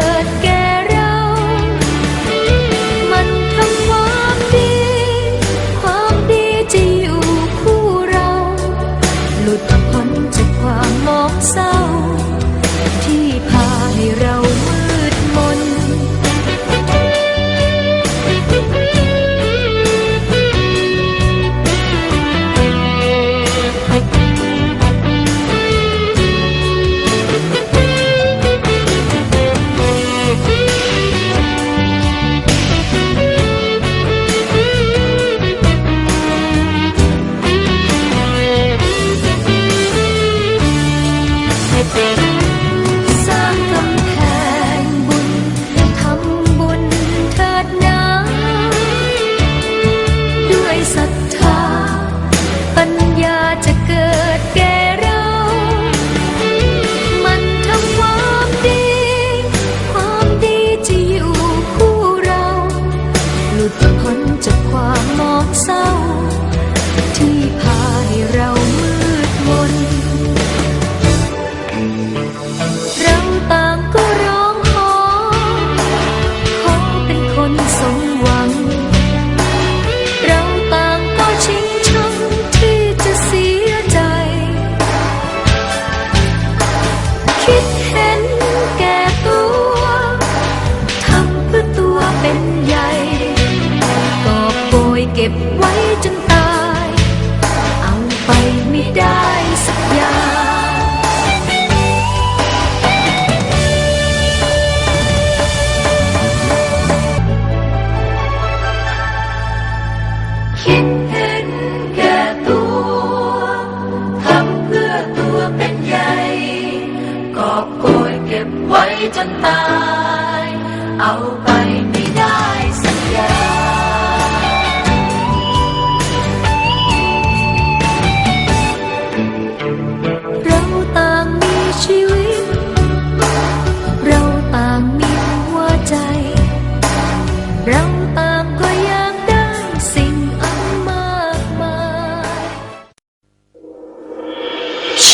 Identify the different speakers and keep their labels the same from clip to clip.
Speaker 1: again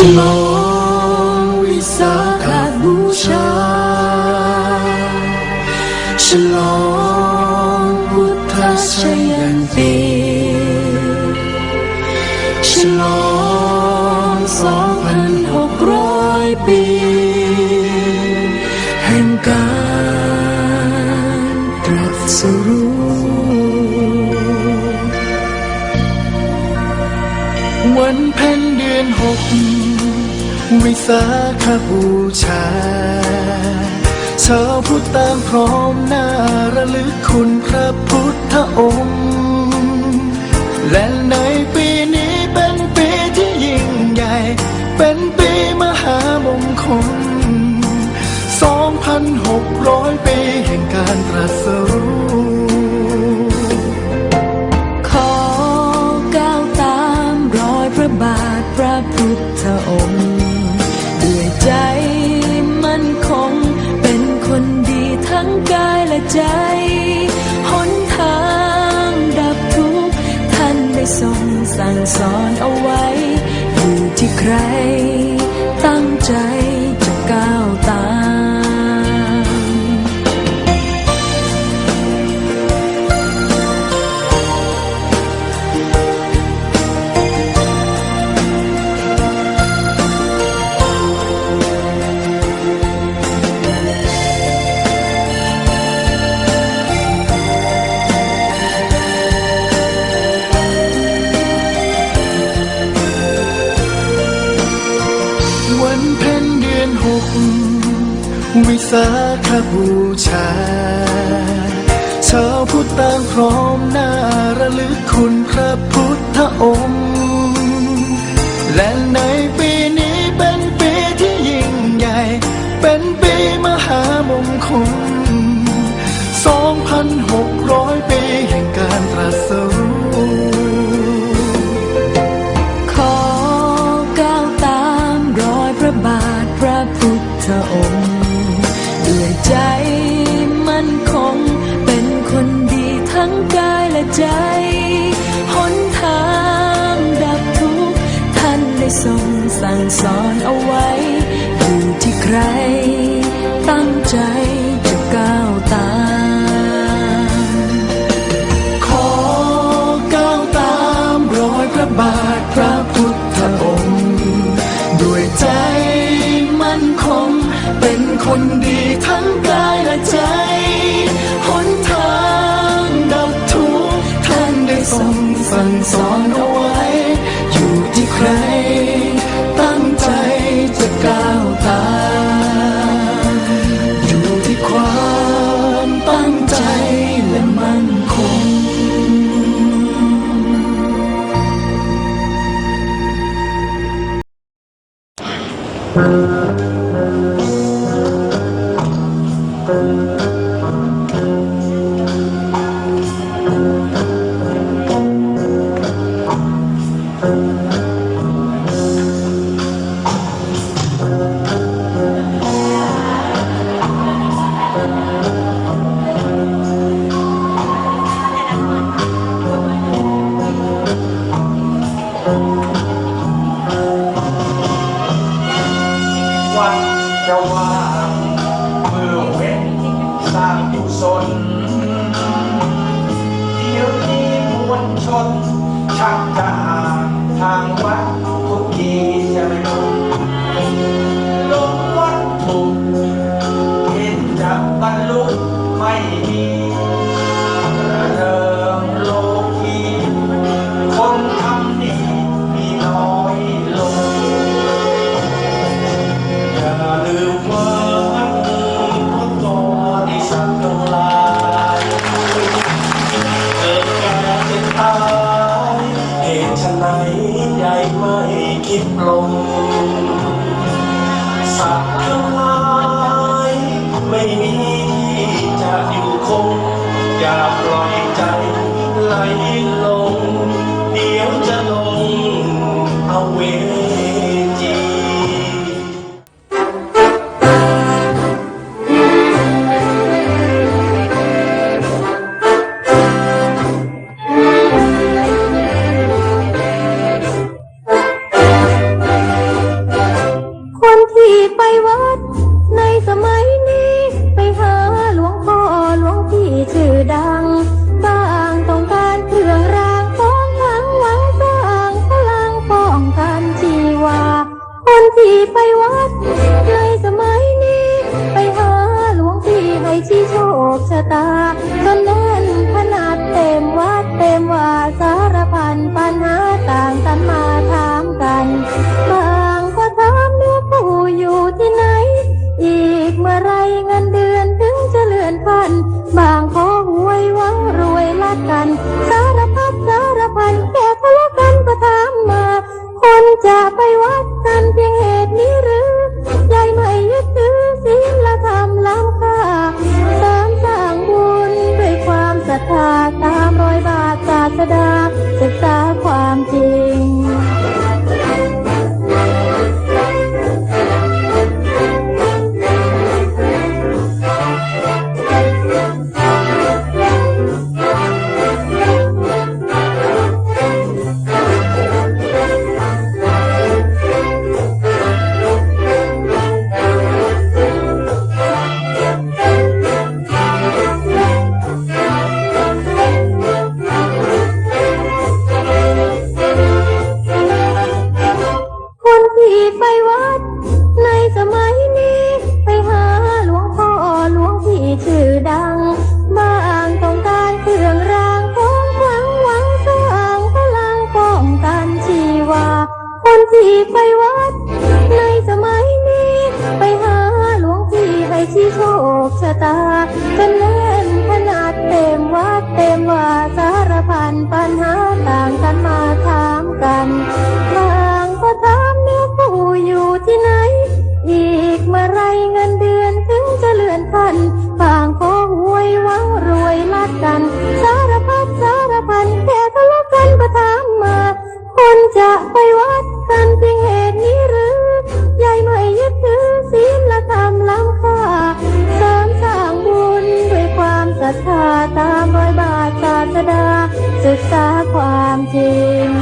Speaker 1: ฉลองวิสาขาบูชา
Speaker 2: ฉลองพุทธชัยันตีฉลองสองพันหกร้อยปี แห่งการตรัสรู้วันแผ่นเดือนหก วิสาขบูชา ชาวพุทธตามพร้อมหน้าระลึกคุณพระพุทธองค์ และในปีนี้เป็นปีที่ยิ่งใหญ่ เป็นปีมหามงคล 2,600 ปีแห่งการตรัสรู้
Speaker 1: ขอก้าวตามรอยพระบาทพระพุทธองค์ ใจหนทางดับทุกข์ท่านได้ทรงสั่งสอนเอาไว้อยู่ที่ใคร
Speaker 2: เป็นปีมหามงคล2,600 ปีแห่งการตรัสรู้
Speaker 1: ขอก้าวตามรอยพระบาทพระพุทธองค์ด้วยใจมั่นคง เป็นคนดีทั้งกายและใจหนทางดับทุกข์ท่านได้ทรงสั่งสอนเอาไว้ ที่ใครตั้งใจ
Speaker 2: บางก็หวย
Speaker 3: หวังรวยลัด
Speaker 4: กัน สารพัดสารพันแค่ทะเลาะกันประถามมา คนจะไปวัดกันเพียงเหตุนี้หรือยายไม่ยึดถือศีลละธรรมล้ำค่าเสริมสร้างบุญด้วยความศรัทธาตามรอยบาทศาสดาศึกษาความจริง